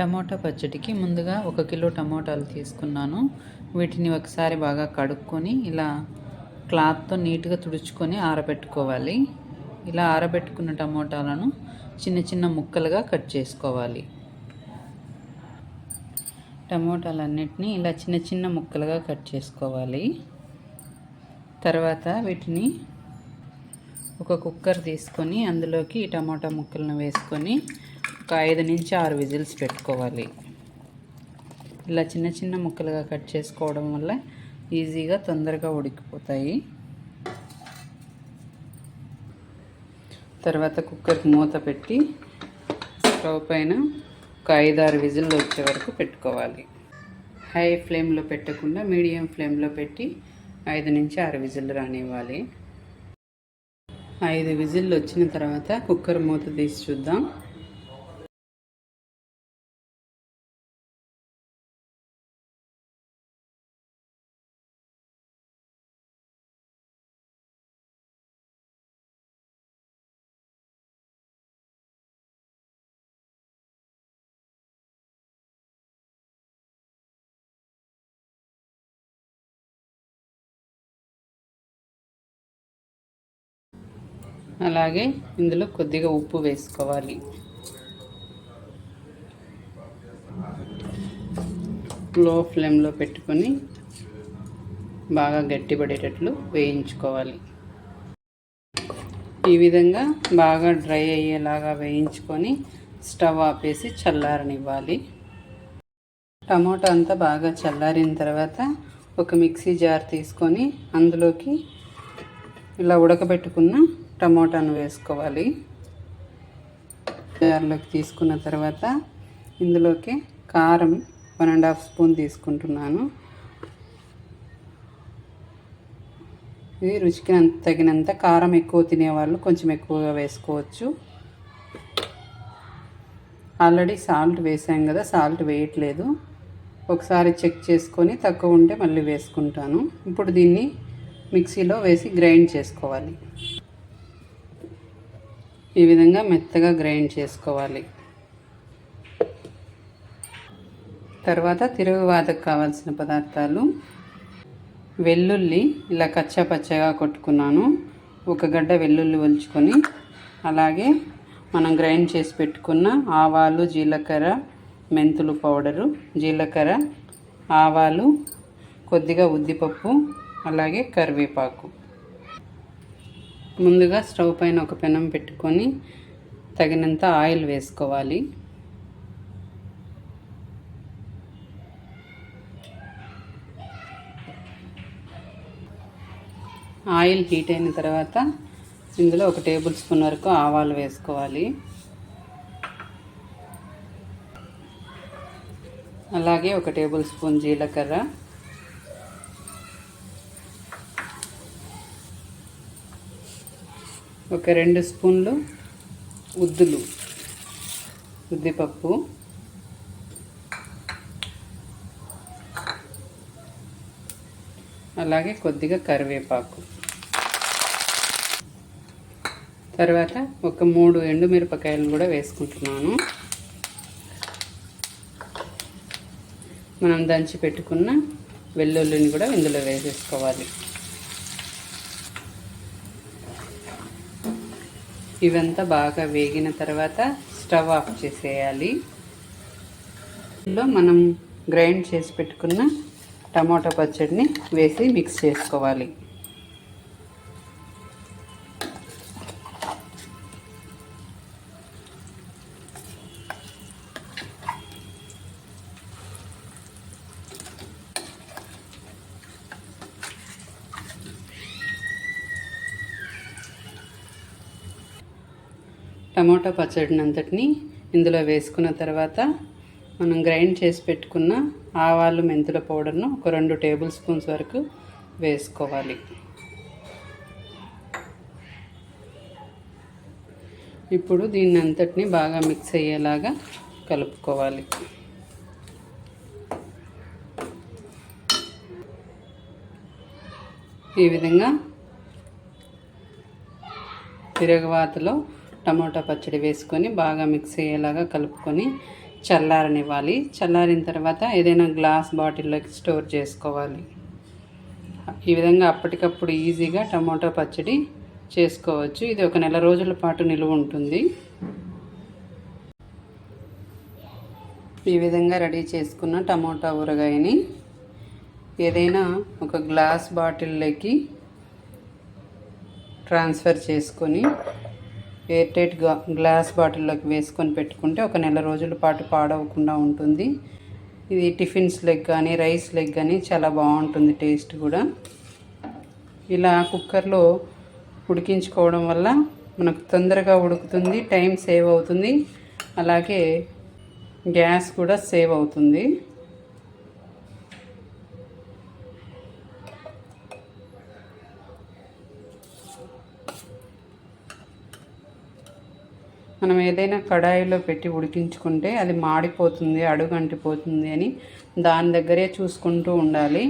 Tomato పచ్చడికి ముందుగా ఒక కిలో టమోటాలు తీసుకున్నాను. వీటిని ఒకసారి బాగా కడుక్కొని ఇలా క్లాత్తో నీట్గా తుడుచుకొని ఆరబెట్టుకోవాలి. ఇలా ఆరబెట్టుకున్న టమోటాలను చిన్న చిన్న ముక్కలుగా కట్ చేసుకోవాలి. టమోటాలన్నిటినీ ఇలా చిన్న చిన్న ముక్కలుగా కట్ చేసుకోవాలి. తర్వాత వీటిని ఒక కుక్కర్ తీసుకొని అందులోకి ఈ టమాటా ముక్కలను వేసుకొని ఒక ఐదు నుంచి ఆరు విజిల్స్ పెట్టుకోవాలి. ఇలా చిన్న చిన్న ముక్కలుగా కట్ చేసుకోవడం వల్ల ఈజీగా తొందరగా ఉడికిపోతాయి. తర్వాత కుక్కర్కి మూత పెట్టి స్టవ్ పైన ఒక ఐదారు విజిల్లు వచ్చే వరకు పెట్టుకోవాలి. హై ఫ్లేమ్లో పెట్టకుండా మీడియం ఫ్లేమ్లో పెట్టి ఐదు నుంచి ఆరు విజిల్లు రానివ్వాలి. ఐదు విజిల్లు వచ్చిన తర్వాత కుక్కర్ మూత తీసి చూద్దాం. అలాగే ఇందులో కొద్దిగా ఉప్పు వేసుకోవాలి. లో ఫ్లేమ్లో పెట్టుకొని బాగా గట్టిపడేటట్లు వేయించుకోవాలి. ఈ విధంగా బాగా డ్రై అయ్యేలాగా వేయించుకొని స్టవ్ ఆపేసి చల్లారనివ్వాలి. టమోటా అంతా బాగా చల్లారిన తర్వాత ఒక మిక్సీ జార్ తీసుకొని అందులోకి ఇలా ఉడకబెట్టుకున్న టమోటాను వేసుకోవాలి. జార్లోకి తీసుకున్న తర్వాత ఇందులోకి కారం వన్ అండ్ హాఫ్ స్పూన్ తీసుకుంటున్నాను. ఇది రుచికి తగినంత కారం ఎక్కువ తినేవాళ్ళు కొంచెం ఎక్కువగా వేసుకోవచ్చు. ఆల్రెడీ సాల్ట్ వేసాం కదా సాల్ట్ వేయట్లేదు. ఒకసారి చెక్ చేసుకొని తక్కువ ఉంటే మళ్ళీ వేసుకుంటాను. ఇప్పుడు దీన్ని మిక్సీలో వేసి గ్రైండ్ చేసుకోవాలి. ఈ విధంగా మెత్తగా గ్రైండ్ చేసుకోవాలి. తర్వాత తిరుగువాతకు కావాల్సిన పదార్థాలు. వెల్లుల్లి ఇలా కచ్చా పచ్చగా కొట్టుకున్నాను. ఒక గడ్డ వెల్లుల్లి ఒలుచుకొని అలాగే మనం గ్రైండ్ చేసి పెట్టుకున్న ఆవాలు జీలకర్ర మెంతులు పౌడరు జీలకర్ర ఆవాలు కొద్దిగా ఉద్దిపప్పు అలాగే కరివేపాకు. ముందుగా స్టవ్ పైన ఒక పెనం పెట్టుకొని తగినంత ఆయిల్ వేసుకోవాలి. ఆయిల్ హీట్ అయిన తర్వాత ఇందులో ఒక టేబుల్ స్పూన్ వరకు ఆవాలు వేసుకోవాలి. అలాగే ఒక టేబుల్ స్పూన్ జీలకర్ర ఒక రెండు స్పూన్లు ఉద్దులు ఉద్దిపప్పు అలాగే కొద్దిగా కరివేపాకు. తర్వాత ఒక మూడు ఎండుమిరపకాయలను కూడా వేసుకుంటున్నాను. మనం దంచి పెట్టుకున్న వెల్లుల్లిని కూడా ఇందులో వేసేసుకోవాలి. ఇవంతా బాగా వేగిన తర్వాత స్టవ్ ఆఫ్ చేసేయాలి. ఇందులో మనం గ్రైండ్ చేసి పెట్టుకున్న టమాటా పచ్చడిని వేసి మిక్స్ చేసుకోవాలి. టమోటా పచ్చడిని అంతటిని ఇందులో వేసుకున్న తర్వాత మనం గ్రైండ్ చేసి పెట్టుకున్న ఆవాలు మెంతుల పౌడర్ను ఒక రెండు టేబుల్ స్పూన్స్ వరకు వేసుకోవాలి. ఇప్పుడు దీన్ని అంతటిని బాగా మిక్స్ అయ్యేలాగా కలుపుకోవాలి. ఈ విధంగా తిరగవాతలో టమాటా పచ్చడి వేసుకొని బాగా మిక్స్ అయ్యేలాగా కలుపుకొని చల్లారనివ్వాలి. చల్లారిన తర్వాత ఏదైనా గ్లాస్ బాటిల్లోకి స్టోర్ చేసుకోవాలి. ఈ విధంగా అప్పటికప్పుడు ఈజీగా టమోటా పచ్చడి చేసుకోవచ్చు. ఇది ఒక నెల రోజుల పాటు నిలువ ఉంటుంది. ఈ విధంగా రెడీ చేసుకున్న టమోటా ఊరగాయని ఏదైనా ఒక గ్లాస్ బాటిల్లోకి ట్రాన్స్ఫర్ చేసుకొని ఎయిర్ టైట్ గ్లాస్ బాటిల్లోకి వేసుకొని పెట్టుకుంటే ఒక నెల రోజుల పాటు పాడవకుండా ఉంటుంది. ఇది టిఫిన్స్ లెగ్ కానీ రైస్ లెగ్ కానీ చాలా బాగుంటుంది టేస్ట్ కూడా. ఇలా కుక్కర్లో ఉడికించుకోవడం వల్ల మనకు తొందరగా ఉడుకుతుంది టైం సేవ్ అవుతుంది. అలాగే గ్యాస్ కూడా సేవ్ అవుతుంది. మనం ఏదైనా కడాయిలో పెట్టి ఉడికించుకుంటే అది మాడిపోతుంది అడుగు అంటిపోతుంది అని దాని దగ్గరే చూసుకుంటూ ఉండాలి.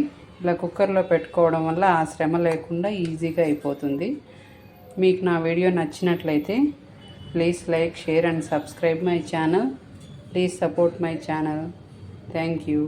ఇలా కుక్కర్లో పెట్టుకోవడం వల్ల ఆ శ్రమ లేకుండా ఈజీగా అయిపోతుంది. మీకు నా వీడియో నచ్చినట్లయితే please like share and subscribe my channel. Please support my channel. Thank you.